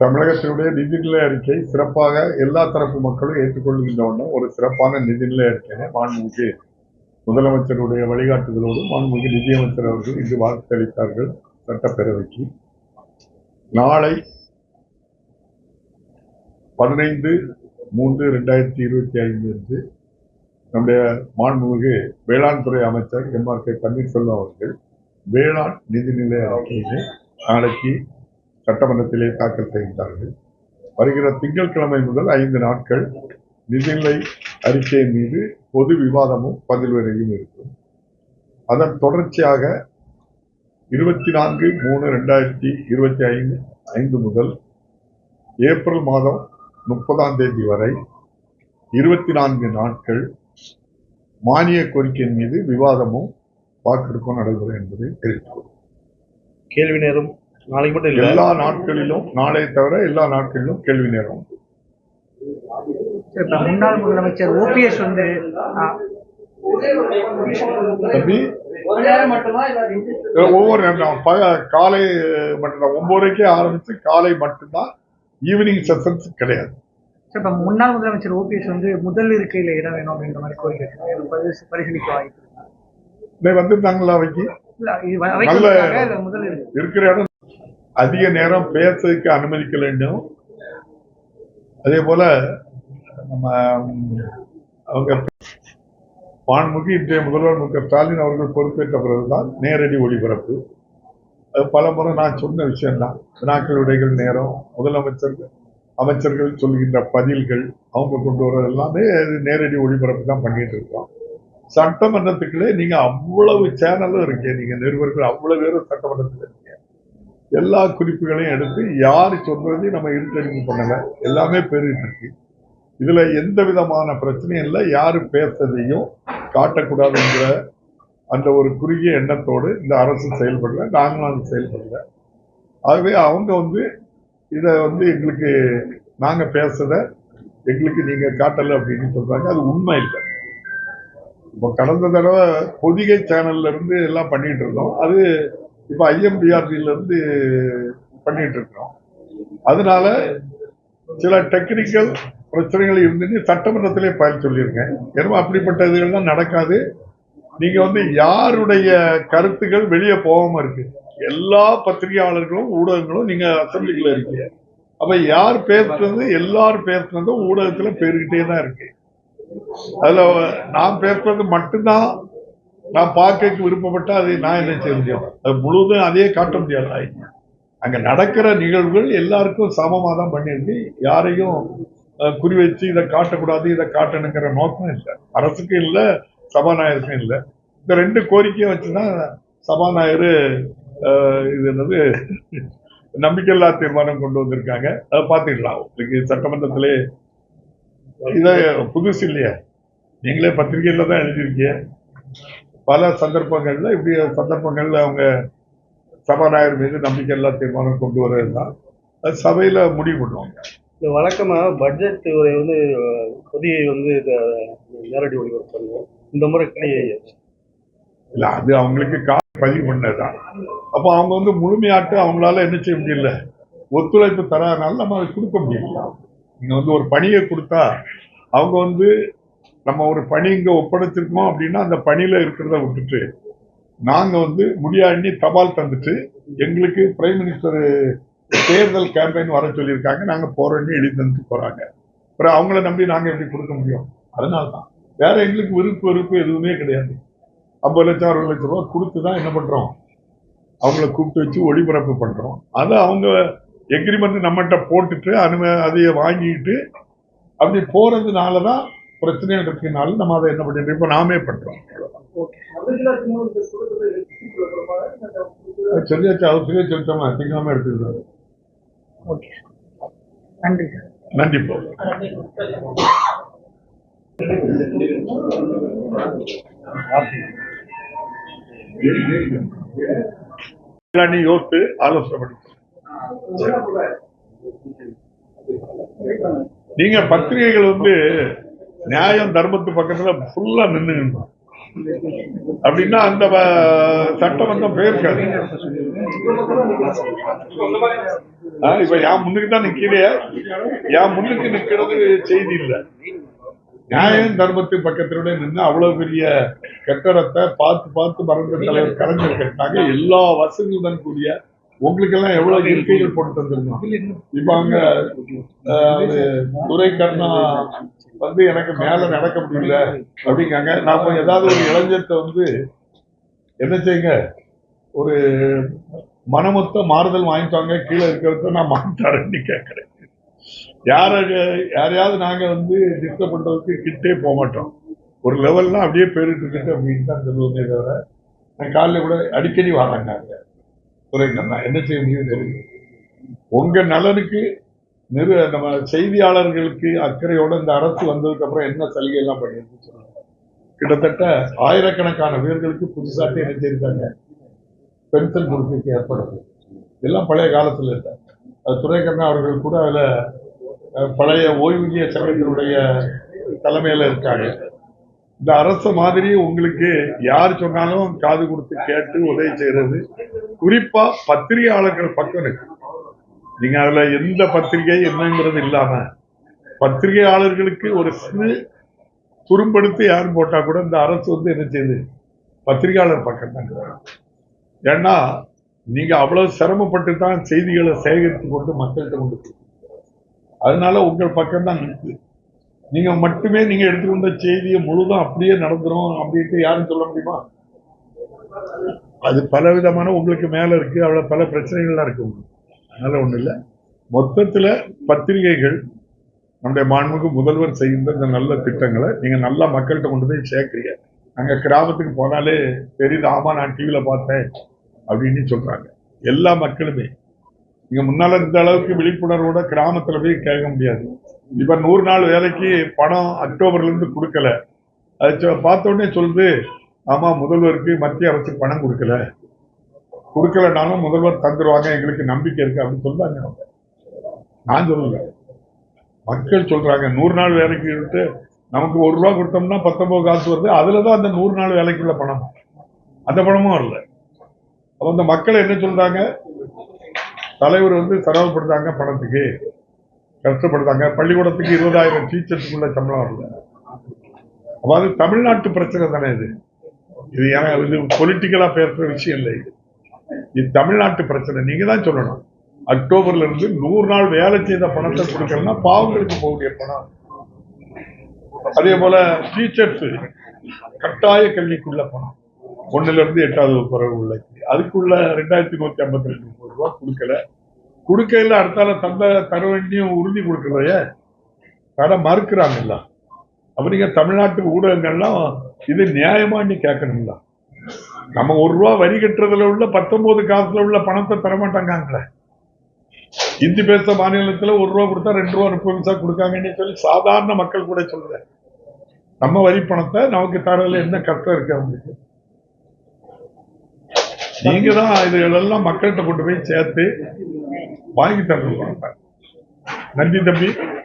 தமிழகத்தினுடைய நிதிநிலை அறிக்கை சிறப்பாக எல்லா தரப்பு மக்களும் ஏற்றுக்கொள்கின்ற வண்ணம் ஒரு சிறப்பான நிதிநிலை அறிக்கையை மாண்புமிகு முதலமைச்சருடைய வழிகாட்டுதலோடு மாண்புமிகு நிதியமைச்சர் அவர்கள் இன்று வாக்களித்தார்கள் சட்டப்பேரவைக்கு. நாளை பதினைந்து மூன்று ரெண்டாயிரத்தி இருபத்தி ஐந்து அன்று நம்முடைய மாண்புமிகு வேளாண் துறை அமைச்சர் எம் ஆர் கே பன்னீர்செல்வம் அவர்கள் வேளாண் நிதிநிலை அறிக்கையினை நாளைக்கு சட்டமன்றத்திலே தாக்கல் செய்கிறார்கள் வருகிற திங்கட்கிழமை முதல் ஐந்து நாட்கள் நிதிநிலை அறிக்கை மீது பொது விவாதமும் பதில் வரையும் இருக்கும். அதன் தொடர்ச்சியாக இருபத்தி நான்கு மூணு ரெண்டாயிரத்தி இருபத்தி ஐந்து ஐந்து முதல் ஏப்ரல் மாதம் முப்பதாம் தேதி வரை இருபத்தி நான்கு நாட்கள் மானிய கோரிக்கையின் மீது விவாதமும் வாக்கெடுப்பும் நடைபெறும் என்பதை தெரிவித்துள்ளோம் கேள்வி நேரம் நாளைக்கு மட்டும் இல்ல. எல்லா நாட்களிலும் நாளை தவிர எல்லா நாட்களிலும் கேள்வி நேரம். இப்ப முன்னாள் முதலமைச்சர் ஓபிஎஸ் வந்து தம்பி? ஒவ்வொரு நேரம் ப- காலை மட்டும்தான் ஒன்பதரைக்கே ஆரம்பிச்சு காலை மட்டும்தான் ஈவினிங் செஷன்ஸ் கிடையாது. சரி, இப்ப முன்னாள் முதலமைச்சர் ஓபிஎஸ் வந்து முதல் இருக்கையில இடம் வேணும் அப்படின்ற மாதிரி கோரிக்கை. பரிசீ- பரிசீலிக்க வாய்ப்பு வந்திருந்தாங்களா அவைக்கு? நல்ல- முதல் இருக்கை இருக்கிற இடம் அதிக நேரம் பேசுறதுக்கு அனுமதிக்க வேண்டும். அதே போல நம்ம அவங்க வான்முகி இன்றைய முதல்வர் மு க ஸ்டாலின் அவர்கள் பொறுப்பேற்ற பிறகுதான் நேரடி ஒளிபரப்பு. அது பல முறை நான் சொன்ன விஷயம்தான். வினாக்கள் விடைகள் நேரம் முதலமைச்சர் அமைச்சர்கள் சொல்கின்ற பதில்கள் அவங்க கொண்டு வர்றது எல்லாமே நேரடி ஒளிபரப்பு தான் பண்ணிட்டு இருக்கோம். சட்டமன்றத்துக்குள்ளே நீங்க அவ்வளவு சேனலும் இருக்கீங்க நீங்க நிருபர்கள் அவ்வளவு பேரும் சட்டமன்றத்தில் இருக்கீங்க எல்லா குறிப்புகளையும் எடுத்து யார் சொல்றதையும் நம்ம இருட்டடிப்பு பண்ணலை. எல்லாமே பெருகிட்டு இருக்கு. இதுல எந்த விதமான பிரச்சனையும் இல்லை. யாரு பேசுறதையும் காட்டக்கூடாதுங்கிற அந்த ஒரு குறுகிய எண்ணத்தோடு இந்த அரசு செயல்படல நாங்களும் அது செயல்படல. ஆகவே அவங்க வந்து இதை வந்து எங்களுக்கு நாங்கள் பேசுறத எங்களுக்கு நீங்கள் காட்டலை அப்படின்னு சொல்கிறாங்க அது உண்மை இல்லை. இப்போ கடந்த தடவை பொதிகை சேனல்ல இருந்து எல்லாம் பண்ணிட்டு இருந்தோம். அது இப்போ ஐஎம்பிஆர்டில பண்ணிகிட்டு பண்ணிட்டு இருக்கிறோம் அதனால சில டெக்னிக்கல் பிரச்சனைகள் இருந்துச்சு. சட்டமன்றத்திலே பயில் சொல்லியிருக்கேன். ஏன்னா அப்படிப்பட்ட இதுகள்லாம் நடக்காது. நீங்கள் வந்து யாருடைய கருத்துக்கள் வெளியே போகாமல் இருக்கு. எல்லா பத்திரிகையாளர்களும் ஊடகங்களும் நீங்கள் அசம்பிளிக்குள்ள இருக்கீங்க. அப்போ யார் பேசுறது எல்லாரும் பேசுனதும் ஊடகத்தில் பேருக்கிட்டே தான் இருக்கு. அதில் நான் பேசுறது மட்டும்தான் நான் பார்க்க விருப்பப்பட்டால் அதை நான் என்ன செய்ய முடியும்? அது முழுவதும் அதையே காட்ட முடியாது. அங்கே நடக்கிற நிகழ்வுகள் எல்லாருக்கும் சமமாக தான் பண்ணியிருக்கு. யாரையும் அஹ், குறி வச்சு இதை காட்டக்கூடாது இதை காட்டணுங்கிற நோக்கம் இல்லை. அரசுக்கும் இல்லை சபாநாயகருக்கும் இல்லை. இந்த ரெண்டு கோரிக்கையும் வச்சுன்னா சபாநாயகர் இது என்னது நம்பிக்கையில்லா தீர்மானம் கொண்டு வந்திருக்காங்க. அதை பார்த்துக்கலாம். உங்களுக்கு சட்டமன்றத்திலே இதை புதுசு இல்லையா. நீங்களே பத்திரிகையில் தான் எழுதியிருக்கீங்க. பல சந்தர்ப்பங்கள்ல இப்படி சந்தர்ப்பங்கள்ல அவங்க சபாநாயகர் மீது நம்பிக்கையில்லா தீர்மானம் கொண்டு வர்றது தான் அது சபையில முடிவு பண்ணுவாங்க. இந்த வழக்கமா பட்ஜெட் உரை வந்து பொதியை வந்து நேரடி ஒளிபரப்பு பண்ணுவோம். இந்த முறை கிடையாது இல்ல அது அவங்களுக்கு கால பதிவு பண்ணதுதான். அப்போ அவங்க வந்து முழுமையாட்டு அவங்களால என்ன செய்ய முடியல? ஒத்துழைப்பு தராதனால நம்ம அதை கொடுக்க முடியல. நீங்க வந்து ஒரு பணியை கொடுத்தா அவங்க வந்து நம்ம ஒரு பணி இங்கே ஒப்படைச்சிருக்கோம் அப்படின்னா அந்த பணியில் இருக்கிறத விட்டுட்டு நாங்கள் வந்து முடியாண்ணி தபால் தந்துட்டு எங்களுக்கு பிரைம் மினிஸ்டர் தேர்தல் கேம்பெயின் வர சொல்லியிருக்காங்க. நாங்கள் போகிறோன்னு எழுதி தந்துட்டு போகிறாங்க அப்புறம் அவங்கள நம்பி நாங்கள் எப்படி கொடுக்க முடியும்? அதனால தான் வேற எங்களுக்கு விருப்பு வெறுப்பு எதுவுமே கிடையாது. ஐம்பது லட்சம் அறுபது லட்சம் ரூபா கொடுத்து தான் என்ன பண்ணுறோம் அவங்கள கூப்பிட்டு வச்சு ஒளிபரப்பு பண்ணுறோம் அதை அவங்க எக்ரிமெண்ட் நம்மகிட்ட போட்டுட்டு அனும அதையே வாங்கிட்டு அப்படி போகிறதுனால தான் பிரச்சனைகள் இருக்கனால நம்ம அதை என்ன பண்ணிட்டு இப்போ நாமே பண்றோம். அது சொல்லியாச்சு அவசியம் சொல்லிட்டோமா? திங்காம எடுத்துக்கிறோம் ஓகே. நன்றி சார். நன்றி போ. நீ யோசித்து ஆலோசனை பண்ணி. நீங்க பத்திரிகைகள் வந்து நியாயம் தர்மத்து பக்கத்துல ஃபுல்லா நின்னுங்க அப்படின்னா அந்த வ- வந்து போயிருக்காது. இப்ப என் முன்னுக்கு தான் நிக்கிறே என் முன்னுக்கு நிக்கிறது செய்தி இல்ல. நியாயம் தர்மத்தின் பக்கத்திலே நின்று அவ்வளவு பெரிய கட்டடத்தை பார்த்து பார்த்து மறந்த தலைவர் கலைஞர் கட்டினாங்க எல்லா வசதியுடன் கூடிய உங்களுக்கு எல்லாம் எவ்வளவு இருக்கைகள் போட்டு தந்திருக்கோம் இப்ப அங்க துரை கண்ணா வந்து எனக்கு மேல நடக்க முடியல அப்படிங்காங்க. நாம ஏதாவது ஒரு இளைஞத்தை வந்து என்ன செய்யுங்க? ஒரு மனமொத்த மாறுதல் வாங்கிட்டாங்க கீழே இருக்கிறத நான் மாட்டாருன்னு கேட்கிறேன் யார யாரையாவது நாங்க வந்து டிஸ்டர்ப் பண்றதுக்கு கிட்டே போக மாட்டோம். ஒரு லெவல்லாம் அப்படியே போயிட்டு இருக்கு அப்படின்னு தான் சொல்லுவோமே தவிர நான் காலையில கூட அடிக்கடி வராங்க அங்க என்ன செய்ய முடியும் தெரியும்? உங்க நலனுக்கு நிறு நம்ம செய்தியாளர்களுக்கு அக்கறையோட இந்த அரசு வந்ததுக்கு அப்புறம் என்ன சலுகை எல்லாம் பண்ணிருக்கு கிட்டத்தட்ட ஆயிரக்கணக்கான வீரர்களுக்கு புதுசாக என்ன செய்திருக்காங்க பென்ஷன் கொடுக்க ஏற்படுது. இதெல்லாம் பழைய காலத்துல இல்லை. அது துரைக்கண்ணா அவர்கள் கூட அதுல பழைய ஓய்வூதிய சங்கத்தினுடைய தலைமையில இருக்காங்க. இந்த அரசு மாதிரி உங்களுக்கு யார் சொன்னாலும் காது கொடுத்து கேட்டு உதவி செய்கிறது குறிப்பா பத்திரிகையாளர்கள் பக்கம் இருக்கு. நீங்க அதுல எந்த பத்திரிகை என்னங்கிறது இல்லாம பத்திரிகையாளர்களுக்கு ஒரு சிறு துரும்பெடுத்து யாரும் போட்டா கூட இந்த அரசு வந்து என்ன செய்யுது? பத்திரிகையாளர் பக்கம் தான் ஏன்னா நீங்க அவ்வளவு சிரமப்பட்டு தான் செய்திகளை சேகரித்து கொண்டு மக்கள்கிட்ட கொண்டு அதனால உங்கள் பக்கம் தான் நிற்கு நீங்க மட்டுமே நீங்க எடுத்துக்கொண்ட செய்தியை முழுதும் அப்படியே நடந்துரும் அப்படின்ட்டு யாரும் சொல்ல முடியுமா? அது பல விதமான உங்களுக்கு மேலே இருக்கு அவ்வளோ பல பிரச்சனைகள்லாம் இருக்கு உங்களுக்கு. அதனால ஒண்ணு இல்லை. மொத்தத்தில் பத்திரிகைகள் நம்முடைய மாண்புக்கு முதல்வர் செய்கின்ற இந்த நல்ல திட்டங்களை நீங்க நல்லா மக்கள்கிட்ட கொண்டு போய் சேர்க்குறீங்க. அங்கே கிராமத்துக்கு போனாலே தெரியுது ஆமாம் நான் டிவியில பார்த்தேன் அப்படின்னு சொல்கிறாங்க எல்லா மக்களுமே. நீங்கள் முன்னால் இந்த அளவுக்கு விழிப்புணர்வோட கிராமத்துல போய் கேட்க முடியாது. இப்போ நூறு நாள் வேலைக்கு பணம் அக்டோபர்ல இருந்து கொடுக்கல. அது பார்த்தோன்னே பார்த்த உடனே சொல்லுது ஆமா முதல்வருக்கு மத்திய அரசு பணம் கொடுக்கல. கொடுக்கலனாலும் முதல்வர் தந்துருவாங்க எங்களுக்கு நம்பிக்கை இருக்கு அப்படின்னு சொல்றாங்க. அவங்க. நான் சொல்லல. மக்கள் சொல்றாங்க நூறு நாள் வேலைக்கு விட்டு நமக்கு ஒரு ரூபா கொடுத்தோம்னா பத்தொன்பது காசு வருது அதுலதான் அந்த நூறு நாள் வேலைக்குள்ள பணம். அந்த பணமும் வரல. அப்ப அந்த மக்கள் என்ன சொல்றாங்க? தலைவர் வந்து செலவுப்படுத்தாங்க பணத்துக்கு. கஷ்டப்படுத்தாங்க. பள்ளிக்கூடத்துக்கு இருபதாயிரம் டீச்சர்ஸுக்குள்ள சம்பளம் வரல. அப்ப அது தமிழ்நாட்டு பிரச்சனை தானே இது. இது ஏன்னா இது பொலிட்டிக்கலா பேசுற விஷயம் இல்லை இது. இது தமிழ்நாட்டு பிரச்சனை. நீங்கள் தான் சொல்லணும். அக்டோபர்ல இருந்து நூறு நாள் வேலை செய்த பணத்தை கொடுக்கலன்னா பாவங்களுக்கு போகக்கூடிய பணம். அதே போல டீச்சர்ஸ் கட்டாய கல்விக்குள்ள பணம். ஒண்ணுல இருந்து எட்டாவது வகுப்பு உள்ள அதுக்குள்ள ரெண்டாயிரத்தி நூத்தி ஐம்பத்தி ரெண்டு கோடி ரூபா கொடுக்கல. கொடுக்கல அடுத்தால தந்த தர வேண்டியும் உறுதி கொடுக்கலையே. தர மறுக்கிறாங்கல்ல அப்படிங்க தமிழ்நாட்டு ஊடகங்கள்லாம் இது நியாயமா நீ கேட்கணும்ல? நம்ம ஒரு ரூபா வரி கட்டுறதுல உள்ள பத்தொன்பது காசுல உள்ள பணத்தை தர மாட்டாங்களே இந்தி பேச மாநிலத்துல ஒரு ரூபா கொடுத்தா ரெண்டு ரூபா முப்பது பைசா கொடுக்காங்கன்னு சொல்லி சாதாரண மக்கள் கூட சொல்றேன். நம்ம வரி பணத்தை நமக்கு தரல என்ன கஷ்டம் இருக்கு அவங்களுக்கு? நீங்க தான் இதுகளெல்லாம் மக்கள்கிட்ட கொண்டு போய் சேர்த்து வாங்கி தரணும். நன்றி தம்பி.